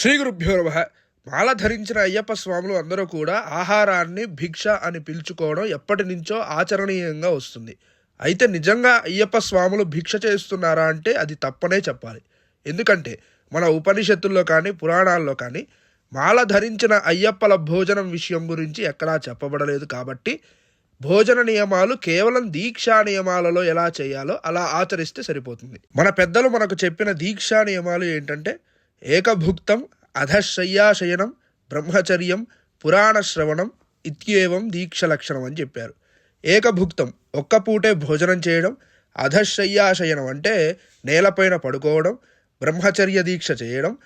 శ్రీ గురుభ్యో నమ. మాల ధరించిన అయ్యప్ప స్వాములు అందరూ కూడా ఆహారాన్ని భిక్ష అని పిలుచుకోవడం ఎప్పటి నుంచో ఆచరణీయంగా వస్తుంది. అయితే నిజంగా అయ్యప్ప స్వాములు భిక్ష చేస్తున్నారా అంటే అది తప్పనే చెప్పాలి. ఎందుకంటే మన ఉపనిషత్తుల్లో కానీ పురాణాల్లో కానీ మాల ధరించిన అయ్యప్పల భోజనం విషయం గురించి ఎక్కడా చెప్పబడలేదు కాబట్టి భోజన నియమాలు కేవలం దీక్షా నియమాలలో ఎలా చేయాలో అలా ఆచరిస్తే సరిపోతుంది. మన పెద్దలు మనకు చెప్పిన దీక్షా నియమాలు ఏంటంటే ఏకభుక్తం అధశయ్యాశయనం బ్రహ్మచర్యం పురాణ శ్రవణం ఇత్యేవం దీక్ష లక్షణం అని చెప్పారు. ఏకభుక్తం ఒక్క పూటే భోజనం చేయడం అధశయ్యాశయనం అంటే నేలపైన పడుకోవడం బ్రహ్మచర్య దీక్ష చేయడం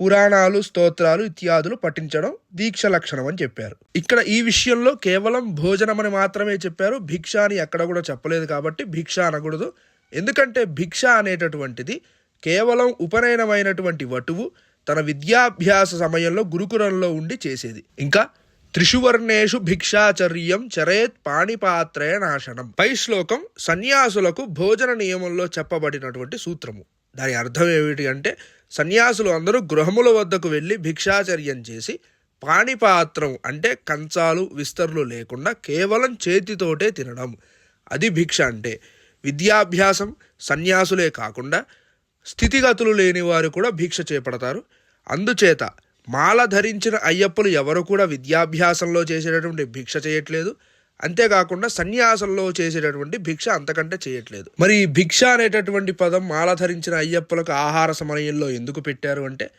పురాణాలు స్తోత్రాలు ఇత్యాదులు పఠించడం దీక్ష లక్షణం అని చెప్పారు. ఇక్కడ ఈ విషయంలో కేవలం భోజనం అని మాత్రమే చెప్పారు. భిక్ష అని ఎక్కడ కూడా చెప్పలేదు కాబట్టి భిక్ష అనకూడదు. ఎందుకంటే భిక్ష అనేటటువంటిది కేవలం ఉపనయనమైనటువంటి వటువు తన విద్యాభ్యాస సమయంలో గురుకులంలో ఉండి చేసేది. ఇంకా త్రిషువర్ణేషు భిక్షాచర్యం చరేత్ పాణిపాత్రయ నాశనం. పై శ్లోకం సన్యాసులకు భోజన నియమంలో చెప్పబడినటువంటి సూత్రము. దాని అర్థం ఏమిటి అంటే సన్యాసులు అందరూ గృహముల వద్దకు వెళ్ళి భిక్షాచర్యం చేసి పాణిపాత్రం అంటే కంచాలు విస్తరులు లేకుండా కేవలం చేతితోటే తినడం. అది భిక్ష అంటే విద్యాభ్యాసం సన్యాసులే కాకుండా స్థితిగతులు లేని వారు కూడా భిక్ష చేపడతారు. అందుచేత మాల ధరించిన అయ్యప్పలు ఎవరు కూడా విద్యాభ్యాసంలో చేసేటటువంటి భిక్ష చేయట్లేదు. అంతేకాకుండా సన్యాసంలో చేసేటటువంటి భిక్ష అంతకంటే చేయట్లేదు. మరి ఈ భిక్ష అనేటటువంటి పదం మాల ధరించిన అయ్యప్పలకు ఆహార సమయంలో ఎందుకు పెట్టారు అంటే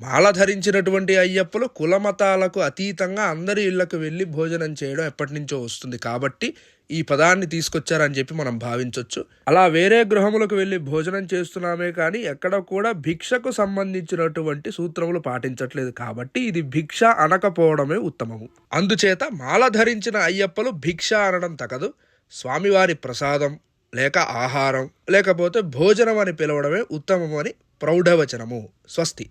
మాల ధరించినటువంటి అయ్యప్పలు కులమతాలకు అతీతంగా అందరి ఇళ్ళకు వెళ్ళి భోజనం చేయడం ఎప్పటి నుంచో వస్తుంది కాబట్టి ఈ పదాన్ని తీసుకొచ్చారని చెప్పి మనం భావించవచ్చు అలా వేరే గృహములకు వెళ్ళి భోజనం చేస్తున్నామే కానీ ఎక్కడ కూడా భిక్షకు సంబంధించినటువంటి సూత్రములు పాటించట్లేదు కాబట్టి ఇది భిక్ష అనకపోవడమే ఉత్తమము. అందుచేత మాల ధరించిన అయ్యప్పలు భిక్ష అనడం తగదు. స్వామివారి ప్రసాదం లేక ఆహారం లేకపోతే భోజనం అని పిలవడమే ఉత్తమమని ప్రౌఢవచనము. స్వస్తి.